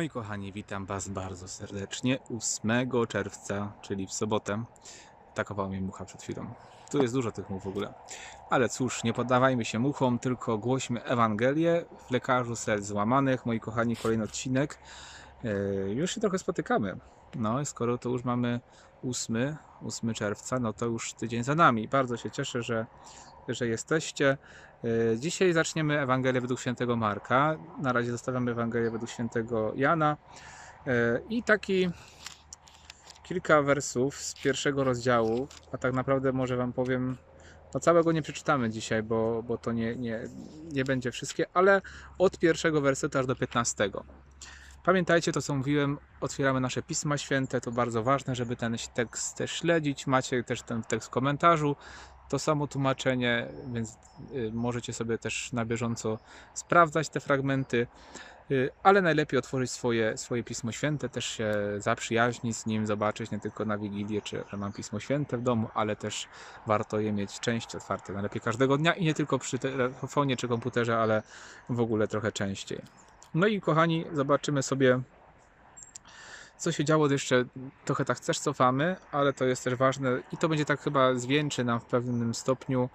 Moi kochani, witam Was bardzo serdecznie 8 czerwca, czyli w sobotę. Takowała mnie mucha przed chwilą. Tu jest dużo tych much w ogóle. Ale cóż, nie poddawajmy się muchom, tylko głośmy Ewangelię w lekarzu serc złamanych. Moi kochani, kolejny odcinek. Yy, już się trochę spotykamy. No, skoro to już mamy 8, 8 czerwca, no to już tydzień za nami. Bardzo się cieszę, że, że jesteście. Yy, Dzisiaj zaczniemy Ewangelię według świętego Marka. Na razie zostawiamy Ewangelię według świętego Jana. Yy, I taki kilka wersów z pierwszego rozdziału, a tak naprawdę może Wam powiem, no całego nie przeczytamy dzisiaj, bo, bo to nie, nie, nie będzie wszystkie, ale od pierwszego wersetu aż do 15. Pamiętajcie to, co mówiłem, otwieramy nasze Pisma Święte, to bardzo ważne, żeby ten tekst też śledzić. Macie też ten tekst w komentarzu, to samo tłumaczenie, więc y, możecie sobie też na bieżąco sprawdzać te fragmenty. Y, Ale najlepiej otworzyć swoje, swoje Pismo Święte, też się zaprzyjaźnić z nim, zobaczyć nie tylko na Wigilię, czy że mam Pismo Święte w domu, ale też warto je mieć częściej otwarte, najlepiej każdego dnia i nie tylko przy telefonie czy komputerze, ale w ogóle trochę częściej. No i kochani, zobaczymy sobie, co się działo. Jeszcze trochę tak też cofamy, ale to jest też ważne i to będzie tak chyba zwieńczy nam w pewnym stopniu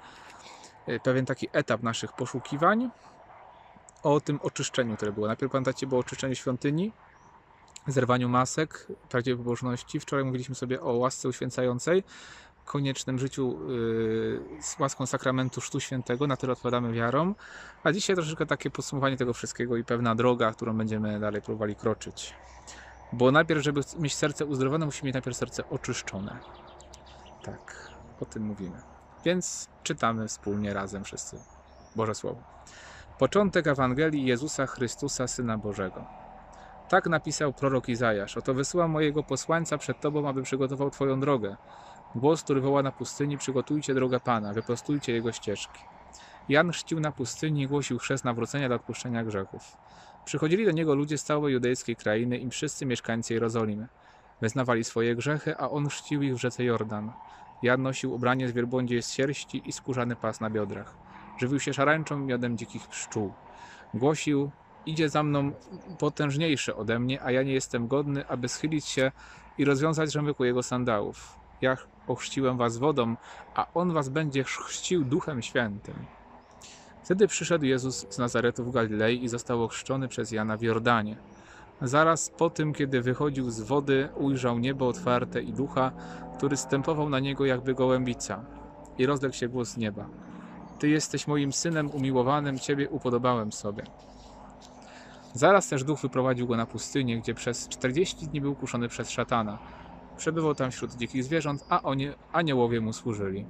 y, pewien taki etap naszych poszukiwań o tym oczyszczeniu, które było. Najpierw pamiętacie, było oczyszczenie świątyni, zerwaniu masek, prawdziwej pobożności. Wczoraj mówiliśmy sobie o łasce uświęcającej, koniecznym życiu yy, z łaską sakramentu Chrztu Świętego, na które odpowiadamy wiarą. A dzisiaj troszeczkę takie podsumowanie tego wszystkiego i pewna droga, którą będziemy dalej próbowali kroczyć. Bo najpierw, żeby mieć serce uzdrowione, musimy mieć najpierw serce oczyszczone. Tak, o tym mówimy. Więc czytamy wspólnie razem wszyscy Boże Słowo. Początek Ewangelii Jezusa Chrystusa, Syna Bożego. Tak napisał prorok Izajasz. Oto wysyłam mojego posłańca przed Tobą, aby przygotował Twoją drogę. Głos, który woła na pustyni, przygotujcie drogę Pana, wyprostujcie Jego ścieżki. Jan chrzcił na pustyni i głosił chrzest nawrócenia dla odpuszczenia grzechów. Przychodzili do Niego ludzie z całej judejskiej krainy i wszyscy mieszkańcy Jerozolimy. Wyznawali swoje grzechy, a On chrzcił ich w rzece Jordan. Jan nosił ubranie z wielbłądziej z sierści i skórzany pas na biodrach. Żywił się szarańczą i miodem dzikich pszczół. Głosił, idzie za mną potężniejszy ode mnie, a ja nie jestem godny, aby schylić się i rozwiązać rzemyku jego sandałów. Ja ochrzciłem was wodą, a on was będzie chrzcił duchem świętym. Wtedy przyszedł Jezus z Nazaretu w Galilei i został ochrzczony przez Jana w Jordanie. Zaraz po tym, kiedy wychodził z wody, ujrzał niebo otwarte i ducha, który stępował na niego jakby gołębica. I rozległ się głos z nieba. Ty jesteś moim synem umiłowanym, Ciebie upodobałem sobie. Zaraz też duch wyprowadził go na pustynię, gdzie przez 40 dni był kuszony przez szatana. Przebywał tam wśród dzikich zwierząt, a oni, aniołowie mu służyli.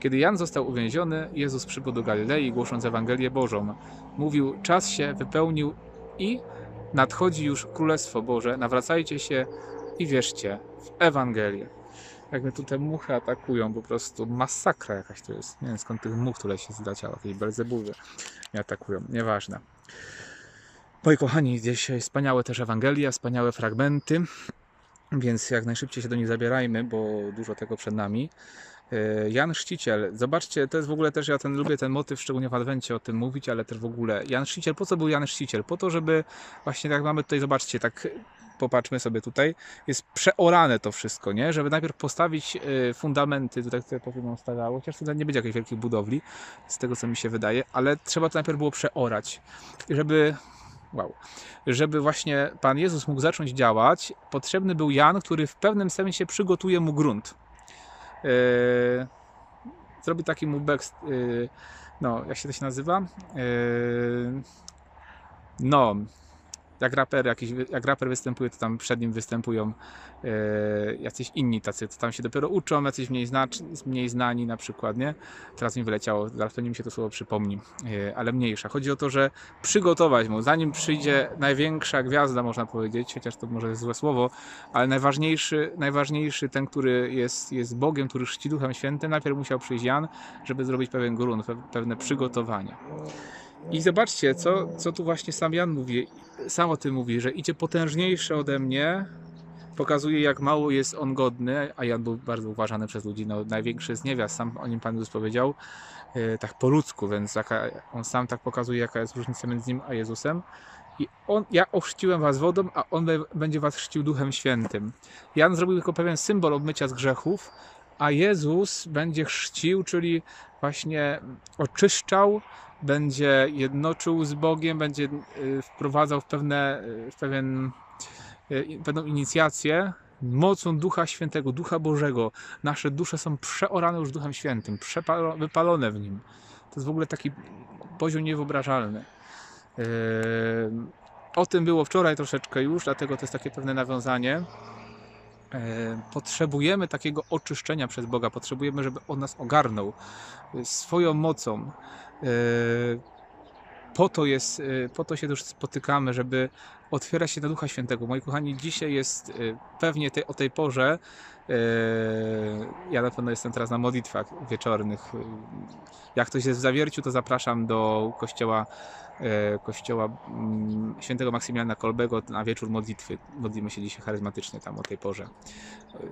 Kiedy Jan został uwięziony, Jezus przybył do Galilei, głosząc Ewangelię Bożą. Mówił, czas się wypełnił i nadchodzi już Królestwo Boże, nawracajcie się i wierzcie w Ewangelię. Jak mnie tutaj muchy atakują, po prostu masakra jakaś to jest. Nie wiem skąd tych much tyle się zleciało, jakieś belzebuby mnie atakują, nieważne. Moi kochani, dzisiaj wspaniałe też Ewangelia, wspaniałe fragmenty, więc jak najszybciej się do nich zabierajmy, bo dużo tego przed nami. E, Jan Chrzciciel, zobaczcie, to jest w ogóle też, ja ten lubię ten motyw, szczególnie w Adwencie o tym mówić, ale też w ogóle. Jan Chrzciciel, po co był Jan Chrzciciel? Po to, żeby właśnie tak mamy tutaj, zobaczcie, tak popatrzmy sobie tutaj, jest przeorane to wszystko, nie? Żeby najpierw postawić e, fundamenty, tutaj które powinno stawiało, chociaż tutaj nie będzie jakiejś wielkiej budowli, z tego co mi się wydaje, ale trzeba to najpierw było przeorać, żeby wow, żeby właśnie Pan Jezus mógł zacząć działać, potrzebny był Jan, który w pewnym sensie przygotuje mu grunt. Yy, zrobi taki mu back, yy, no, jak się to się nazywa? Yy, no, jak raper, jakiś, jak raper występuje, to tam przed nim występują yy, jacyś inni tacy, co tam się dopiero uczą, jacyś mniej, znacz, mniej znani na przykład, nie? Teraz mi wyleciało, zaraz pewnie mi się to słowo przypomni, yy, ale mniejsza. Chodzi o to, że przygotować mu, zanim przyjdzie największa gwiazda, można powiedzieć, chociaż to może jest złe słowo, ale najważniejszy, najważniejszy ten, który jest, jest Bogiem, który chrzci Duchem Świętym, najpierw musiał przyjść Jan, żeby zrobić pewien grunt, pe- pewne przygotowanie. I zobaczcie, co, co tu właśnie sam Jan mówi, sam o tym mówi, że idzie potężniejszy ode mnie, pokazuje jak mało jest on godny, a Jan był bardzo uważany przez ludzi, no największy z niewiast, sam o nim Pan Jezus powiedział, e, tak po ludzku, więc jaka, on sam tak pokazuje jaka jest różnica między nim a Jezusem. I on, ja ochrzciłem was wodą, a on będzie was chrzcił Duchem Świętym. Jan zrobił tylko pewien symbol obmycia z grzechów, a Jezus będzie chrzcił, czyli właśnie oczyszczał, będzie jednoczył z Bogiem, będzie y, wprowadzał w, pewne, y, w pewien, y, pewną inicjację mocą Ducha Świętego, Ducha Bożego. Nasze dusze są przeorane już Duchem Świętym, wypalone w nim. To jest w ogóle taki poziom niewyobrażalny. O tym było wczoraj troszeczkę już, dlatego to jest takie pewne nawiązanie. Yy, Potrzebujemy takiego oczyszczenia przez Boga, potrzebujemy, żeby On nas ogarnął yy, swoją mocą. Yy, Po to, jest, po to się też spotykamy, żeby otwierać się na Ducha Świętego. Moi kochani, dzisiaj jest pewnie o tej porze. Yy, Ja na pewno jestem teraz na modlitwach wieczornych. Yy, Jak ktoś jest w zawierciu, to zapraszam do kościoła e, kościoła mm, świętego Maksymiliana Kolbego na wieczór modlitwy. Modlimy się dzisiaj charyzmatycznie tam o tej porze.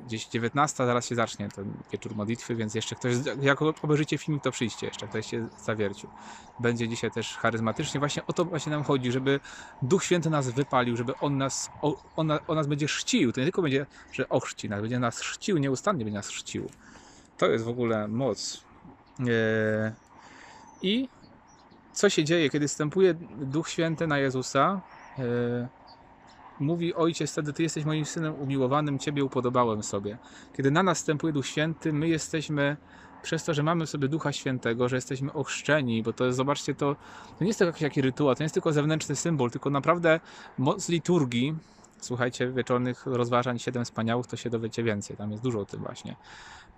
Gdzieś 19, zaraz się zacznie ten wieczór modlitwy, więc jeszcze ktoś, jak obejrzycie film, to przyjście jeszcze, ktoś się zawiercił. Będzie dzisiaj też charyzmatycznie. Właśnie o to właśnie nam chodzi, żeby Duch Święty nas wypalił, żeby On nas, on, on nas będzie chrzcił. To nie tylko będzie, że ochrzci nas, będzie nas chrzcił, nieustannie będzie nas chrzcił. To jest w ogóle moc. E, I co się dzieje, kiedy wstępuje Duch Święty na Jezusa? e, Mówi Ojciec wtedy, Ty jesteś moim Synem umiłowanym, Ciebie upodobałem sobie. Kiedy na nas wstępuje Duch Święty, my jesteśmy, przez to, że mamy sobie Ducha Świętego, że jesteśmy ochrzczeni, bo to jest, zobaczcie, to, to nie jest tylko jakiś taki rytuał, to nie jest tylko zewnętrzny symbol, tylko naprawdę moc liturgii, słuchajcie, wieczornych rozważań Siedem Wspaniałych, to się dowiecie więcej, tam jest dużo o tym właśnie.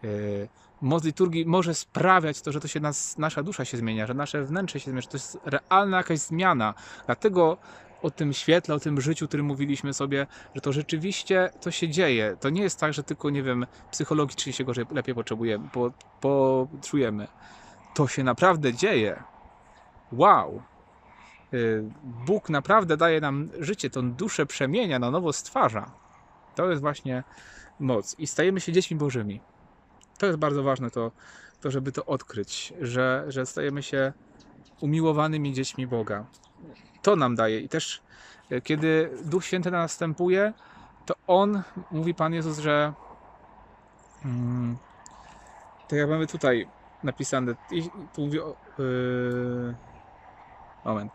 Yy, Moc liturgii może sprawiać to, że to się nas, nasza dusza się zmienia, że nasze wnętrze się zmienia, że to jest realna jakaś zmiana. Dlatego o tym świetle, o tym życiu, o którym mówiliśmy sobie, że to rzeczywiście to się dzieje. To nie jest tak, że tylko, nie wiem, psychologicznie się gorzej, lepiej potrzebujemy, po, poczujemy. To się naprawdę dzieje. Wow! Yy, Bóg naprawdę daje nam życie, tą duszę przemienia, na nowo stwarza. To jest właśnie moc. I stajemy się dziećmi Bożymi. To jest bardzo ważne, to, to żeby to odkryć, że, że stajemy się umiłowanymi dziećmi Boga. To nam daje. I też e, kiedy Duch Święty na nas wstępuje, to On, mówi Pan Jezus, że mm, tak jak mamy tutaj napisane, tu mówi o, yy, moment,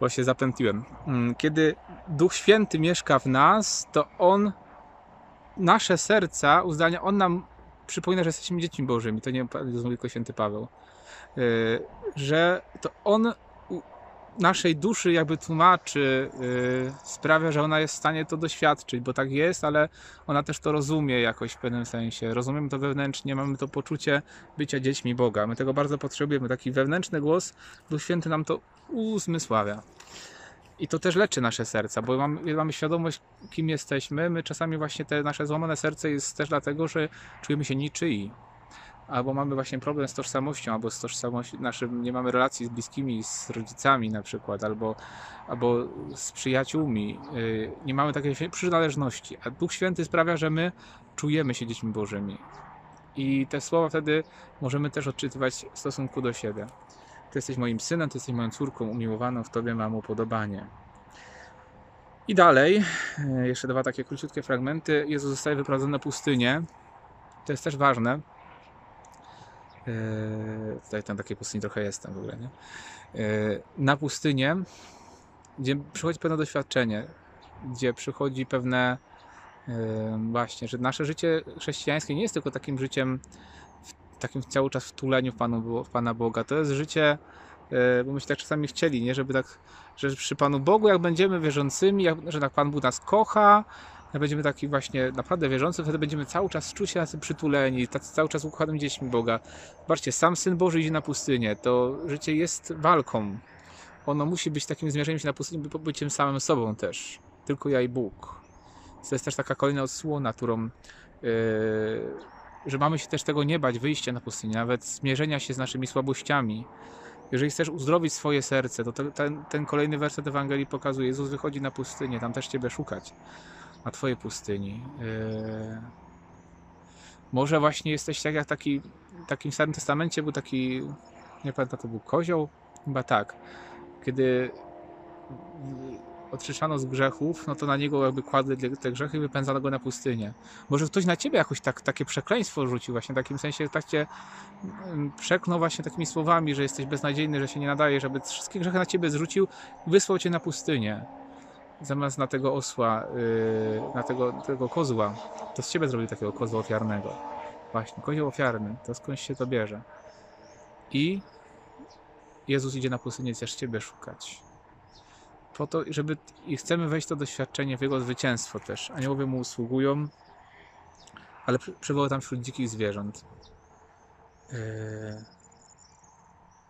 bo się zapętliłem. Mm, Kiedy Duch Święty mieszka w nas, to On nasze serca, uzdania, On nam przypomina, że jesteśmy dziećmi Bożymi. To nie mówi, tylko święty Paweł. Yy, Że to On naszej duszy jakby tłumaczy, yy, sprawia, że ona jest w stanie to doświadczyć, bo tak jest, ale ona też to rozumie jakoś w pewnym sensie. Rozumiemy to wewnętrznie, mamy to poczucie bycia dziećmi Boga. My tego bardzo potrzebujemy. Taki wewnętrzny głos, Duch Święty nam to uzmysławia. I to też leczy nasze serca, bo mamy, mamy świadomość, kim jesteśmy. My czasami właśnie te nasze złamane serce jest też dlatego, że czujemy się niczyi. Albo mamy właśnie problem z tożsamością, albo z tożsamością naszym, nie mamy relacji z bliskimi, z rodzicami na przykład, albo, albo z przyjaciółmi. Yy, Nie mamy takiej przynależności. A Duch Święty sprawia, że my czujemy się dziećmi Bożymi. I te słowa wtedy możemy też odczytywać w stosunku do siebie. Ty jesteś moim synem, ty jesteś moją córką umiłowaną, w tobie mam upodobanie. I dalej, e, jeszcze dwa takie króciutkie fragmenty. Jezus zostaje wyprowadzony na pustynię. To jest też ważne. E, Tutaj tam takiej pustyni trochę jestem w ogóle, nie? E, Na pustynię, gdzie przychodzi pewne doświadczenie, gdzie przychodzi pewne e, właśnie, że nasze życie chrześcijańskie nie jest tylko takim życiem w takim cały czas wtuleniu w, Panu, w Pana Boga. To jest życie, bo myśmy tak czasami chcieli, nie? Żeby tak, że przy Panu Bogu, jak będziemy wierzącymi, jak, że tak Pan Bóg nas kocha, będziemy taki właśnie naprawdę wierzący, wtedy będziemy cały czas czuć się tacy przytuleni, tacy cały czas ukochanymi dziećmi Boga. Zobaczcie, sam Syn Boży idzie na pustynię. To życie jest walką. Ono musi być takim zmierzeniem się na pustyni, by byciem samym sobą też. Tylko ja i Bóg. To jest też taka kolejna odsłona, którą yy, że mamy się też tego nie bać, wyjścia na pustynię, nawet zmierzenia się z naszymi słabościami. Jeżeli chcesz uzdrowić swoje serce, to ten, ten kolejny werset Ewangelii pokazuje, Jezus wychodzi na pustynię, tam też Ciebie szukać, na Twojej pustyni. Yy... Może właśnie jesteś tak jak taki, takim w Starym Testamencie był taki, nie pamiętam, to był kozioł? Chyba tak. Kiedy oczyszczano z grzechów, no to na niego jakby kładły te- grzechy i wypędzano go na pustynię. Może ktoś na ciebie jakoś tak, takie przekleństwo rzucił, właśnie w takim sensie, tak cię mm, przeklął właśnie takimi słowami, że jesteś beznadziejny, że się nie nadaje, żeby wszystkie grzechy na ciebie zrzucił, wysłał cię na pustynię. Zamiast na tego osła, yy, na tego, tego kozła, to z ciebie zrobił takiego kozła ofiarnego. Właśnie, kozioł ofiarny, to skądś się to bierze. I Jezus idzie na pustynię też ciebie szukać. Po to, żeby i chcemy wejść to doświadczenie w jego zwycięstwo też. Aniołowie mu usługują, ale przy- przywoła tam wśród dzikich zwierząt. Yy,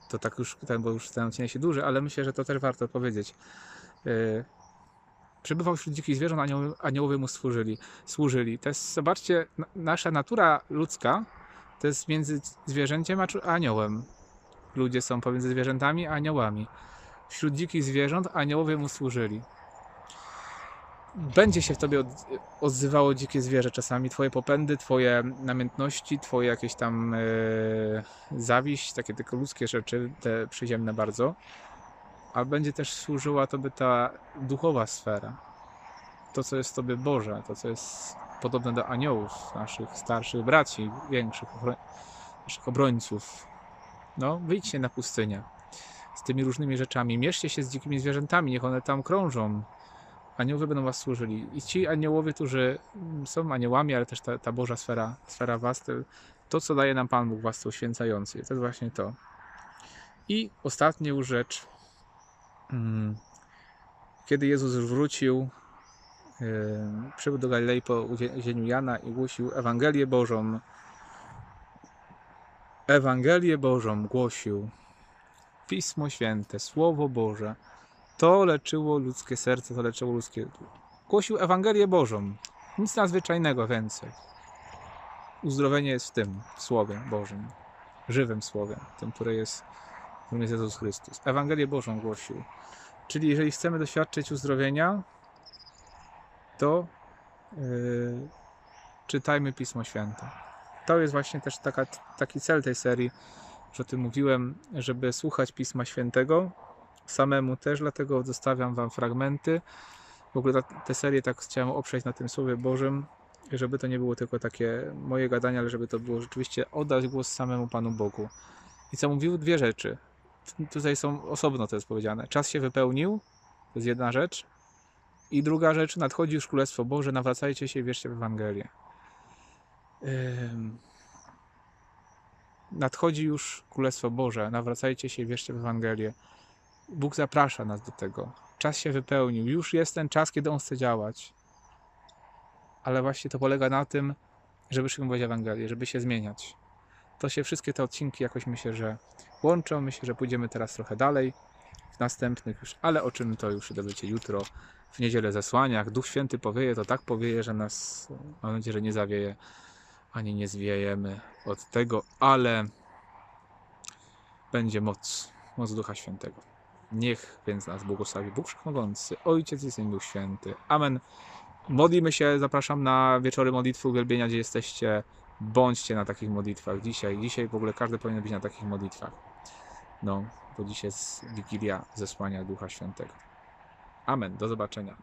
To tak już, ten, bo już ten odcinek się duży, ale myślę, że to też warto powiedzieć. Yy, Przebywał wśród dzikich zwierząt, anioł, aniołowie mu służyli. służyli. To jest, zobaczcie, na- nasza natura ludzka to jest między zwierzęciem a aniołem. Ludzie są pomiędzy zwierzętami a aniołami. Wśród dzikich zwierząt aniołowie mu służyli. Będzie się w tobie od, odzywało dzikie zwierzę czasami. Twoje popędy, twoje namiętności, twoje jakieś tam e, zawiść, takie tylko ludzkie rzeczy, te przyziemne bardzo. A będzie też służyła tobie ta duchowa sfera. To, co jest tobie Boże, to, co jest podobne do aniołów, naszych starszych braci, większych, naszych obrońców. No, wyjdźcie na pustynię z tymi różnymi rzeczami. Mierzcie się z dzikimi zwierzętami, niech one tam krążą. Aniołowie będą was służyli. I ci aniołowie, którzy są aniołami, ale też ta, ta Boża sfera, sfera was, to, to, co daje nam Pan Bóg, was to uświęcający. To jest właśnie to. I ostatnia już rzecz. Mm, Kiedy Jezus wrócił, yy, przybył do Galilei po uwięzieniu Jana i głosił Ewangelię Bożą. Ewangelię Bożą głosił. Pismo Święte, Słowo Boże. To leczyło ludzkie serce, to leczyło ludzkie. Głosił Ewangelię Bożą. Nic nadzwyczajnego więcej. Uzdrowienie jest w tym w Słowie Bożym, żywym Słowie, tym, które jest, którym jest Jezus Chrystus. Ewangelię Bożą głosił. Czyli jeżeli chcemy doświadczyć uzdrowienia, to yy, czytajmy Pismo Święte. To jest właśnie też taka, taki cel tej serii, że o tym mówiłem, żeby słuchać Pisma Świętego samemu też, dlatego zostawiam Wam fragmenty. W ogóle tę serię tak chciałem oprzeć na tym Słowie Bożym, żeby to nie było tylko takie moje gadanie, ale żeby to było rzeczywiście oddać głos samemu Panu Bogu. I co mówił? Dwie rzeczy. Tutaj są osobno to jest powiedziane. Czas się wypełnił, to jest jedna rzecz. I druga rzecz, nadchodzi już Królestwo Boże, nawracajcie się i wierzcie w Ewangelię. Nadchodzi już Królestwo Boże, nawracajcie się i wierzcie w Ewangelię. Bóg zaprasza nas do tego. Czas się wypełnił. Już jest ten czas, kiedy On chce działać. Ale właśnie to polega na tym, żeby przyjmować Ewangelię, żeby się zmieniać. To się wszystkie te odcinki jakoś myślę, że łączą. Myślę, że pójdziemy teraz trochę dalej w następnych już, ale o czym to już dowiecie jutro w niedzielę zesłaniach. Duch Święty powieje, to tak powieje, że nas, mam nadzieję, że nie zawieje, ani nie zwiejemy od tego, ale będzie moc, moc Ducha Świętego. Niech więc nas błogosławi Bóg Wszechmogący, Ojciec i Syn Duch Święty. Amen. Modlimy się, zapraszam na wieczory modlitwy uwielbienia, gdzie jesteście. Bądźcie na takich modlitwach dzisiaj. Dzisiaj w ogóle każdy powinien być na takich modlitwach. No, bo dzisiaj jest Wigilia zesłania Ducha Świętego. Amen. Do zobaczenia.